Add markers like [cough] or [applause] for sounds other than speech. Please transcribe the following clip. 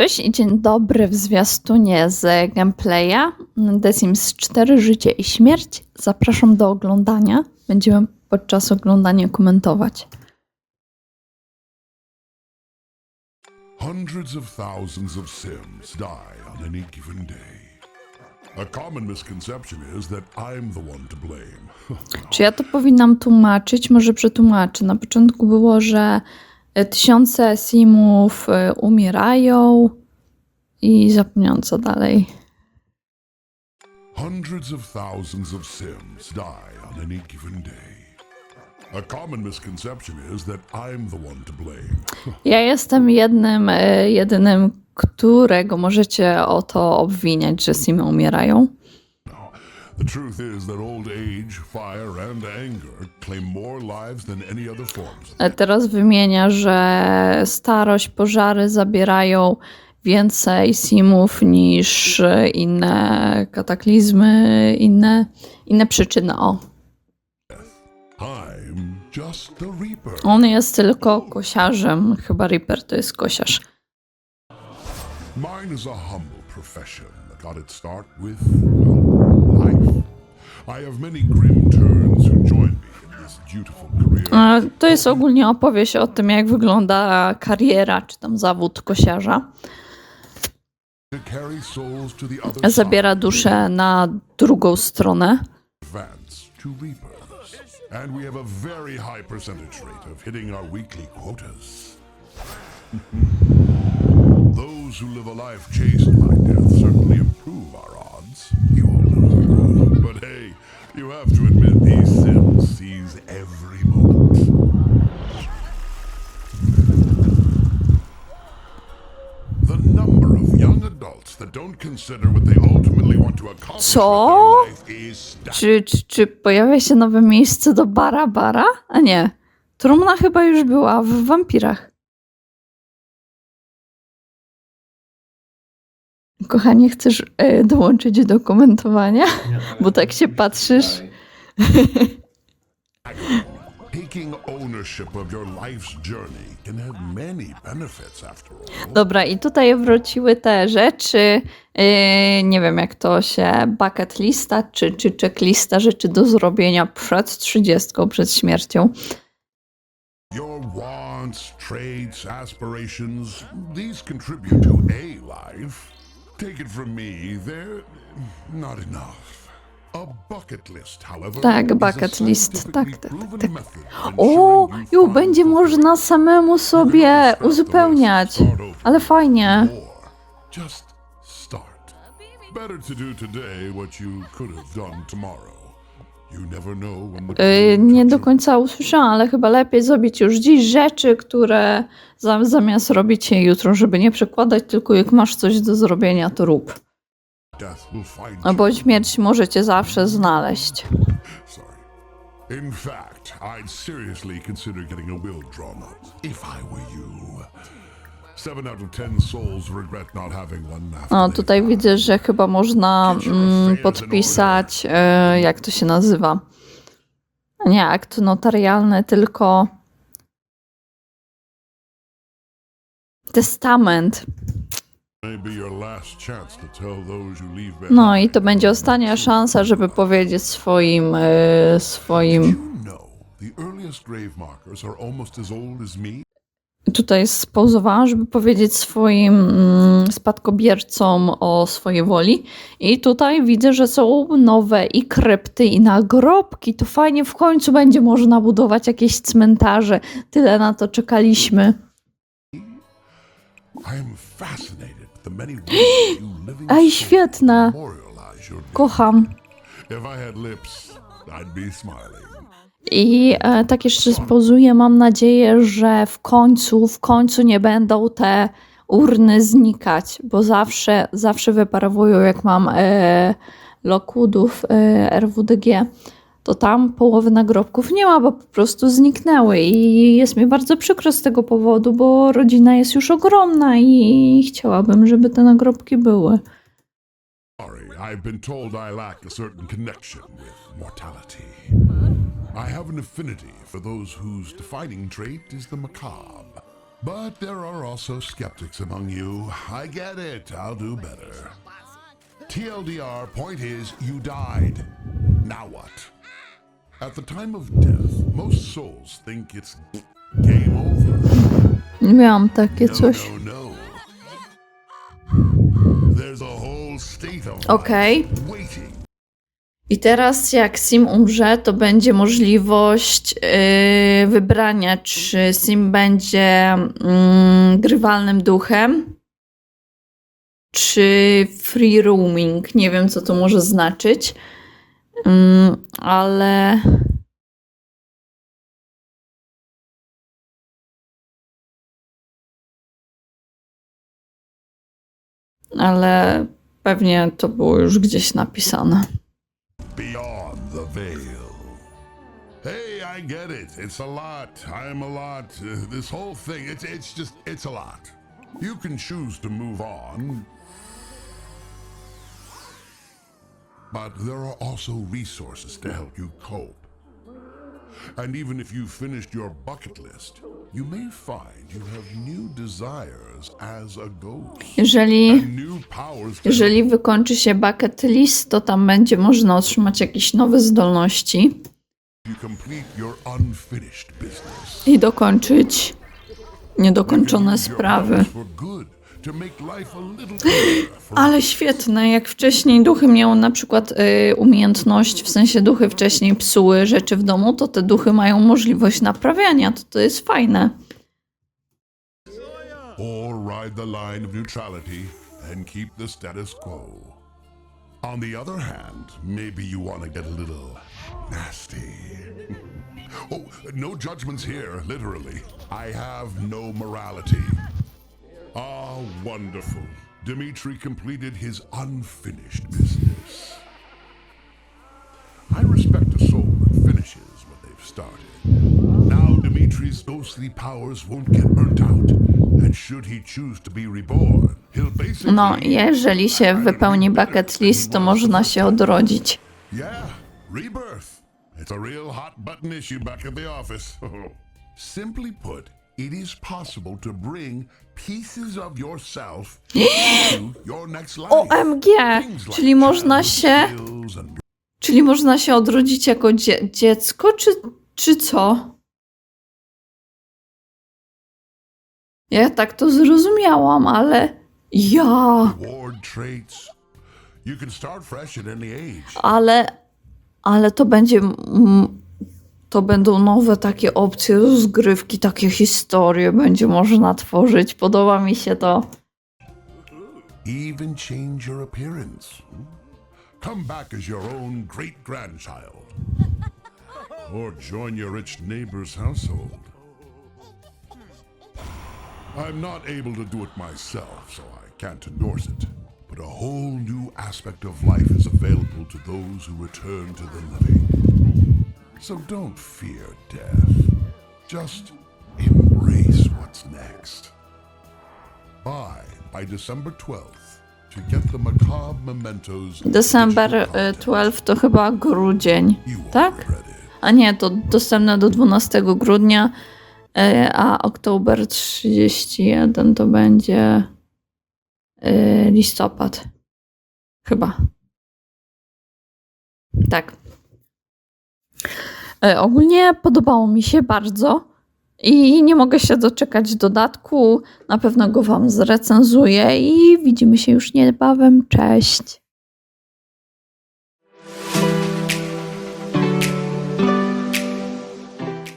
Cześć i dzień dobry w zwiastunie z gameplaya The Sims 4 Życie i Śmierć. Zapraszam do oglądania. Będziemy podczas oglądania komentować. Hundreds of thousands of Sims die on any given day. A common misconception is that I'm the one to blame. [laughs] Czy ja to powinnam tłumaczyć? Może przetłumaczę. Na początku było, że tysiące Simów e, umierają i zapomniałam co dalej. Hundreds of thousands of Sims die on any given day. A common misconception is that I'm the one to blame. [laughs] Ja jestem jednym, e, jedynym, którego możecie o to obwiniać, że Simy umierają. The truth is that old age, fire, and anger claim more lives than any other forms. Teraz wymienia, że starość, pożary zabierają więcej simów niż inne kataklizmy, inne, inne przyczyny. O, I'm just the Reaper. on jest tylko kosiarzem. Chyba Reaper to jest kosiarz. Mine is a humble profession that got its start with well, To jest ogólnie opowieść o tym, jak wygląda kariera czy tam zawód kosiarza. Zabiera duszę na drugą stronę. And we have a very high percentage rate of hitting our weekly quotas. [laughs] Those who live a life chastened by death certainly improve our odds. You all. But hey, you have to admit these Sims seize every moment. The number of young adults that don't consider what they ultimately want to accomplish Co? with their life is staggering. Czy, czy, czy pojawia się nowe miejsce do Bara Bara? A nie. Trumna chyba już była w wampirach. Kochanie, chcesz e, dołączyć do komentowania? [laughs] Bo tak się patrzysz. Taking ownership of your life's journey can have many benefits after all. Dobra, i tutaj wróciły te rzeczy. e, nie wiem, jak to się. Bucket lista czy, czy checklista rzeczy do zrobienia przed 30, przed śmiercią. Your wants, traits, aspirations, these contribute to a life. Take it from me, they're not enough. A bucket list, however, Tak, bucket list, tak, tak, tak. method O, ju, będzie można samemu sobie uzupełniać. Ale fajnie. more. Just start. Better to do today what you could have done tomorrow. Yy, time nie do końca usłyszałam, ale chyba lepiej zrobić już dziś rzeczy, które za, zamiast robić je jutro, żeby nie przekładać, tylko jak masz coś do zrobienia, to rób. No bo śmierć możecie zawsze znaleźć. In fact, I'd seriously consider getting a will drawn up if I were you. After No tutaj widzę, że chyba można mm, podpisać, e, jak to się nazywa? Nie akt notarialny, tylko testament. No i to będzie ostatnia szansa, żeby powiedzieć swoim, e, swoim. Tutaj spauzowałam, żeby powiedzieć swoim mm, spadkobiercom o swojej woli. I tutaj widzę, że są nowe i krypty, i nagrobki. To fajnie, w końcu będzie można budować jakieś cmentarze. Tyle na to czekaliśmy. Ej, świetna. Kocham. If I had lips, I'd be smiling. I e, tak jeszcze spozuję. Mam nadzieję, że w końcu, w końcu nie będą te urny znikać, bo zawsze, zawsze wyparowują, jak mam e, lokudów e, RWDG, to tam połowy nagrobków nie ma, bo po prostu zniknęły. I jest mi bardzo przykro z tego powodu, bo rodzina jest już ogromna i chciałabym, żeby te nagrobki były. Sorry, I've been told I lack a. Have an affinity for those whose defining trait is the macabre. But there are also skeptics among you. I get it. I'll do better. TLDR, point is, you died. Now what? At the time of death, most souls think it's game over. Miałam takie No, coś. no, no. There's a whole state of Okej. waiting. I teraz jak Sim umrze, to będzie możliwość yy, wybrania, czy Sim będzie mm, grywalnym duchem, czy free roaming. Nie wiem, co to może znaczyć, Mm, ale... Ale pewnie to było już gdzieś napisane. I get it. It's a lot. I'm a lot. Uh, this whole thing, it's it's just it's a lot. You can choose to move on. But there are also resources to help you cope. And even if you've finished your bucket list, you may find you have new desires as a ghost. Jeżeli Jeżeli wykończy się bucket list, to tam będzie można otrzymać jakieś nowe zdolności i dokończyć niedokończone sprawy. Ale świetne, jak wcześniej duchy miały na przykład y, umiejętność, w sensie duchy wcześniej psuły rzeczy w domu, to te duchy mają możliwość naprawiania, to to jest fajne. or ride the line of neutrality and keep the status quo. On the other hand, maybe you want to get a little no judgments here, literally. I have no morality. Ah, wonderful. Dmitri completed his unfinished business. I respect a soul that finishes what they've started. Now Dimitri's ghostly powers won't get burnt out, and should he choose to be reborn, he'll basically... No, jeżeli się wypełni bucket list, to można się odrodzić. Yeah, rebirth. It's a real hot button issue back at the office. [laughs] Simply put, it is possible to bring pieces of yourself [gasps] into your next life. OMG! Czyli można się, czyli można się odrodzić jako dzie dziecko, czy, czy co? Ja tak to zrozumiałam, ale ja, ale, ale to będzie, to będą nowe takie opcje rozgrywki, takie historie będzie można tworzyć. Podoba mi się to. Even change your appearance. Come back as your own great grandchild. Or join your rich neighbor's household. I'm not able to do it myself, so I can't endorse it. A whole new aspect of life is available to those who return to the living. So don't fear death. Just embrace what's next. Buy by December 12th to get the macabre mementos. December digital y, content. 12 to chyba grudzień, tak? A nie, to dostępne do 12 grudnia, e, a oktober 31 to będzie listopad. Chyba. Tak. E, Ogólnie podobało mi się bardzo i nie mogę się doczekać dodatku. Na pewno go Wam zrecenzuję i widzimy się już niebawem. Cześć.